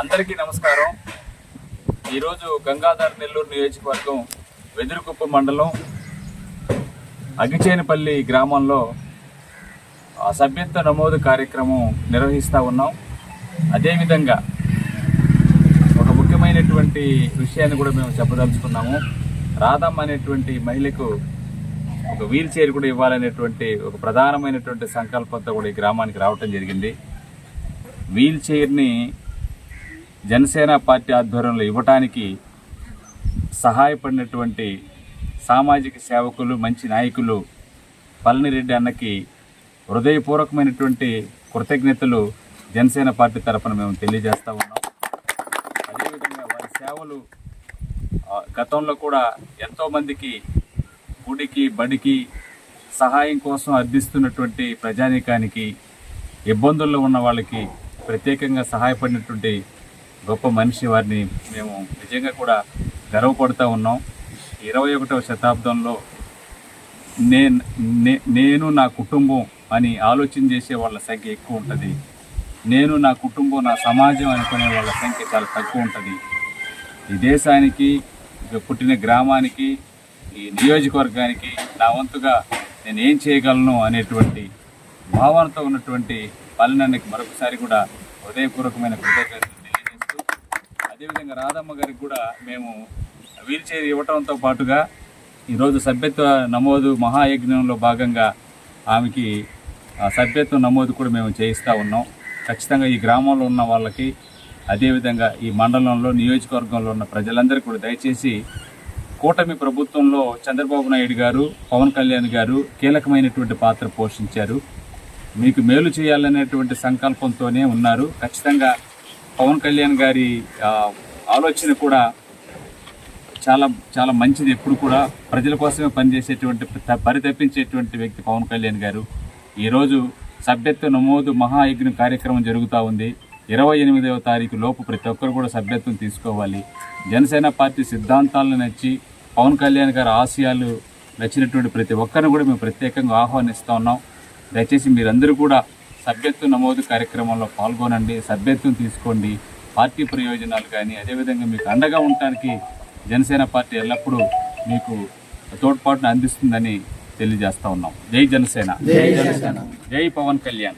అందరికీ నమస్కారం. ఈరోజు గంగాధర్ నెల్లూరు నియోజకవర్గం వెదురుకుప్ప మండలం అగిచేనిపల్లి గ్రామంలో ఆ సభ్యత్వ నమోదు కార్యక్రమం నిర్వహిస్తూ ఉన్నాం. అదేవిధంగా ఒక ముఖ్యమైనటువంటి విషయాన్ని కూడా మేము చెప్పదలుచుకున్నాము. రాధమ్మ అనేటువంటి మహిళకు ఒక వీల్ చైర్ కూడా ఇవ్వాలనేటువంటి ఒక ప్రధానమైనటువంటి సంకల్పంతో కూడా ఈ గ్రామానికి రావటం జరిగింది. వీల్ చైర్ని జనసేన పార్టీ ఆధ్వర్యంలో ఇవ్వటానికి సహాయపడినటువంటి సామాజిక సేవకులు మంచి నాయకులు పళనిరెడ్డి అన్నకి హృదయపూర్వకమైనటువంటి కృతజ్ఞతలు జనసేన పార్టీ తరఫున మేము తెలియజేస్తా ఉన్నాం. అదేవిధంగా వారి సేవలు గతంలో కూడా ఎంతోమందికి గుడికి బడికి సహాయం కోసం అర్థిస్తున్నటువంటి ప్రజానీకానికి ఇబ్బందుల్లో ఉన్న వాళ్ళకి ప్రత్యేకంగా సహాయపడినటువంటి గొప్ప మనిషి వారిని మేము నిజంగా కూడా గర్వపడుతూ ఉన్నాం. ఇరవై ఒకటవ శతాబ్దంలో నేను నే- నేను నా కుటుంబం అని ఆలోచన చేసే వాళ్ళ సంఖ్య ఎక్కువ ఉంటుంది. నేను నా కుటుంబం నా సమాజం అనుకునే వాళ్ళ సంఖ్య చాలా తక్కువ ఉంటుంది. ఈ దేశానికి పుట్టిన గ్రామానికి ఈ నియోజకవర్గానికి నా వంతుగా నేను ఏం చేయగలను అనేటువంటి భావనతో ఉన్నటువంటి పల్లెనానికి మరొకసారి కూడా హృదయపూర్వకమైన కృతజ్ఞతలు అదేవిధంగా రాధమ్మ గారికి కూడా మేము వీల్ చైర్ ఇవ్వటంతో పాటుగా ఈరోజు సభ్యత్వ నమోదు మహాయజ్ఞంలో భాగంగా ఆమెకి సభ్యత్వ నమోదు కూడా మేము చేయిస్తూ ఉన్నాం. ఖచ్చితంగా ఈ గ్రామంలో ఉన్న వాళ్ళకి అదేవిధంగా ఈ మండలంలో నియోజకవర్గంలో ఉన్న ప్రజలందరికీ కూడా దయచేసి కూటమి ప్రభుత్వంలో చంద్రబాబు నాయుడు గారు పవన్ కళ్యాణ్ గారు కీలకమైనటువంటి పాత్ర పోషించారు. మీకు మేలు చేయాలనేటువంటి సంకల్పంతోనే ఉన్నారు. ఖచ్చితంగా పవన్ కళ్యాణ్ గారి ఆలోచన కూడా చాలా చాలా మంచిది. ఎప్పుడు కూడా ప్రజల కోసమే పనిచేసేటువంటి త- పరితపించేటువంటి వ్యక్తి పవన్ కళ్యాణ్ గారు. ఈరోజు సభ్యత్వ నమోదు మహాయజ్ఞం కార్యక్రమం జరుగుతూ ఉంది. ఇరవై ఎనిమిదవ తారీఖు లోపు ప్రతి ఒక్కరు కూడా సభ్యత్వం తీసుకోవాలి. జనసేన పార్టీ సిద్ధాంతాలను నచ్చి పవన్ కళ్యాణ్ గారి ఆశయాలు నచ్చినటువంటి ప్రతి ఒక్కరిని కూడా మేము ప్రత్యేకంగా ఆహ్వానిస్తూ ఉన్నాం. దయచేసి మీరందరూ కూడా సభ్యత్వ నమోదు కార్యక్రమంలో పాల్గొనండి సభ్యత్వం తీసుకోండి పార్టీ ప్రయోజనాలు కానీ అదేవిధంగా మీకు అండగా ఉండటానికి జనసేన పార్టీ ఎల్లప్పుడూ మీకు తోడ్పాటును అందిస్తుందని తెలియజేస్తా ఉన్నాం. జై జనసేన. జై జనసేన. జై పవన్ కళ్యాణ్.